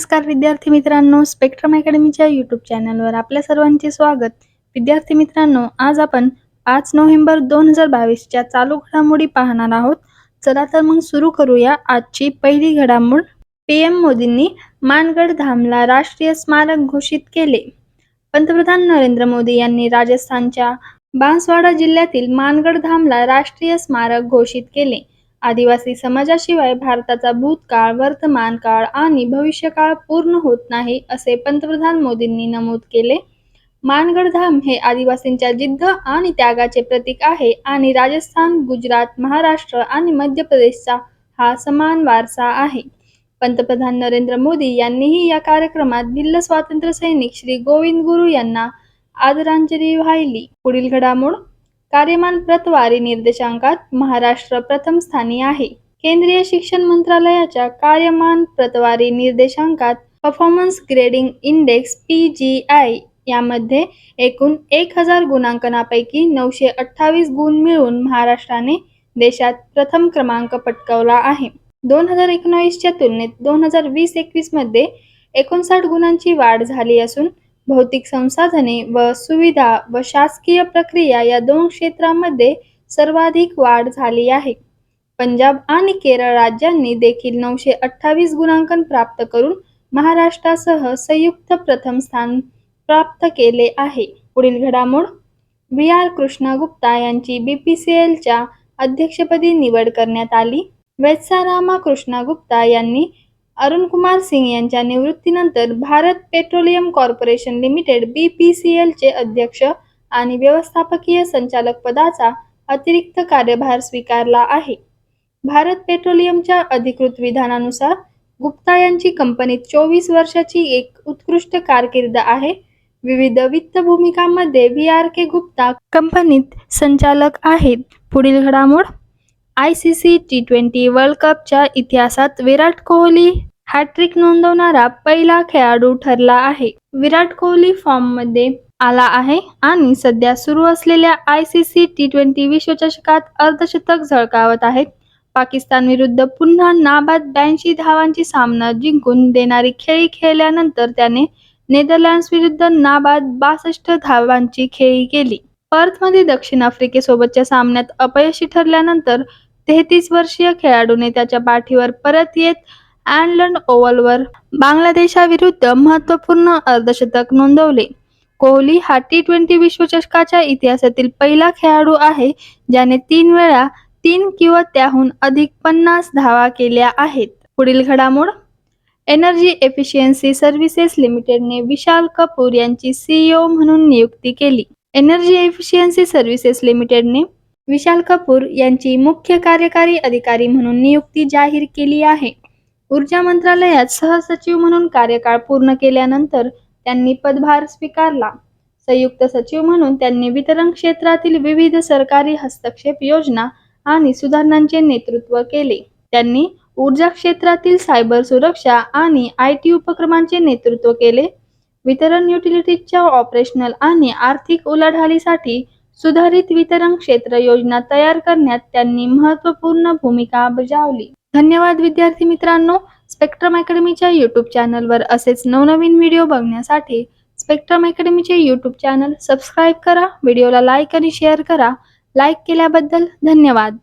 नमस्कार विद्यार्थी मित्रांनो स्पेक्ट्रम अकॅडमीच्या यूट्यूब चॅनलवर आपल्या सर्वांचे स्वागत. विद्यार्थी मित्रांनो आज आपण पाच नोव्हेंबर दोन हजार बावीसच्या चालू घडामोडी पाहणार आहोत. चला तर मग सुरू करूया आजची पहिली घडामोड. पी एम मोदींनी मानगड धामला राष्ट्रीय स्मारक घोषित केले. पंतप्रधान नरेंद्र मोदी यांनी राजस्थानच्या बांसवाडा जिल्ह्यातील मानगड धामला राष्ट्रीय स्मारक घोषित केले. आदिवासी समाजाशिवाय भारताचा भूतकाळ वर्तमान काळ आणि भविष्यकाळ पूर्ण होत नाही असे पंतप्रधान मोदींनी नमूद केले. मानगडधाम हे आदिवासींच्या जिद्द आणि त्यागाचे प्रतीक आहे आणि राजस्थान गुजरात महाराष्ट्र आणि मध्य प्रदेशचा हा समान वारसा आहे. पंतप्रधान नरेंद्र मोदी यांनीही या कार्यक्रमात भिल्ल स्वातंत्र्य सैनिक श्री गोविंद गुरु यांना आदरांजली वाहिली. पुढील घडामोड कार्यमान प्रतवारी निर्देशांकात महाराष्ट्र प्रथम स्थानी आहे. केंद्रीय शिक्षण मंत्रालयाच्या कार्यमान प्रतवारी निर्देशांकात performance grading index P G I यामध्ये एकूण एक हजार गुणांकनापैकी नऊशे अठ्ठावीस गुण मिळवून महाराष्ट्राने देशात प्रथम क्रमांक पटकावला आहे. दोन हजार एकोणावीसच्या तुलनेत दोन हजार वीस एकवीसमध्ये एकोणसाठ गुणांची वाढ झाली असून भौतिक संसाधने व सुविधा व शासकीय प्रक्रिया या दोन क्षेत्रांमध्ये सर्वाधिक वाढ झाली आहे. पंजाब आणि केरळ राज्यांनी देखील नऊशे अठ्ठावीस गुणांकन प्राप्त करून महाराष्ट्रासह संयुक्त प्रथम स्थान प्राप्त केले आहे. पुढील घडामोड? व्ही. आर. कृष्णा गुप्ता यांची बी पी सी एलच्या अध्यक्षपदी निवड करण्यात आली. वैत्सारामा कृष्णा गुप्ता यांनी अरुण कुमार सिंग यांच्या निवृत्तीनंतर Bharat petroleum corporation limited B P C एलचे अध्यक्ष आणि व्यवस्थापकीय संचालक पदाचा अतिरिक्त कार्यभार स्वीकारला आहे. भारत पेट्रोलियमच्या अधिकृत विधानानुसार गुप्ता यांची कंपनीत चोवीस वर्षाची एक उत्कृष्ट कारकीर्द आहे. विविध वित्त भूमिकांमध्ये व्ही आर के गुप्ता कंपनीत संचालक आहेत पुढील घडामोड I C C T twenty world कपच्या इतिहासात विराट कोहली हॅट्रिक नोंदवणारा पहिला खेळाडू ठरला आहे. विराट कोहली फॉर्ममध्ये आला आहे आणि सध्या सुरू असलेल्या I C C T twenty विश्वचषकात अर्धशतक झळकावत आहेत. पाकिस्तान विरुद्ध पुन्हा नाबाद ब्याऐंशी धावांची सामना जिंकून देणारी खेळी खेळल्यानंतर त्याने नेदरलँड्स विरुद्ध नाबाद बासष्ट धावांची खेळी केली. पर्थमध्ये दक्षिण आफ्रिकेसोबतच्या सामन्यात अपयशी ठरल्यानंतर तेहतीस वर्षीय खेळाडूने त्याच्या पाठीवर परत येत अँडलंड ओव्हलवर. बांगलादेशाविरुद्ध महत्त्वपूर्ण अर्धशतक नोंदवले. कोहली हा टी ट्वेंटी विश्वचषकाच्या इतिहासातील पहिला खेळाडू आहे ज्याने तीन वेळा तीन किंवा त्याहून अधिक पन्नास धावा केल्या आहेत. पुढील घडामोड? एनर्जी एफिशियन्सी सर्व्हिसेस लिमिटेडने विशाल कपूर यांची सीईओ म्हणून नियुक्ती केली. एनर्जी एफिशियन्सी सर्व्हिसेस लिमिटेडने विशाल कपूर यांची मुख्य कार्यकारी अधिकारी म्हणून नियुक्ती जाहीर केली आहे. ऊर्जा मंत्रालयात सहसचिव म्हणून कार्यकाळ पूर्ण केल्यानंतर त्यांनी पदभार स्वीकारला. संयुक्त सचिव म्हणून त्यांनी वितरण क्षेत्रातील विविध सरकारी हस्तक्षेप योजना आणि सुधारणांचे नेतृत्व केले. त्यांनी ऊर्जा क्षेत्रातील सायबर सुरक्षा आणि आय टी उपक्रमांचे नेतृत्व केले. वितरण युटिलिटीजच्या ऑपरेशनल आणि आर्थिक उलाढालीसाठी सुधारित वितरण क्षेत्र योजना तयार करण्यात त्यांनी महत्त्वपूर्ण भूमिका बजावली. धन्यवाद विद्यार्थी मित्रांनो. स्पेक्ट्रम अकॅडमीच्या यूट्यूब चॅनलवर असेच नवनवीन व्हिडिओ बघण्यासाठी स्पेक्ट्रम अकॅडमीचे यूट्यूब चॅनल सबस्क्राईब करा व्हिडिओला लाईक आणि शेअर करा. लाईक केल्याबद्दल धन्यवाद.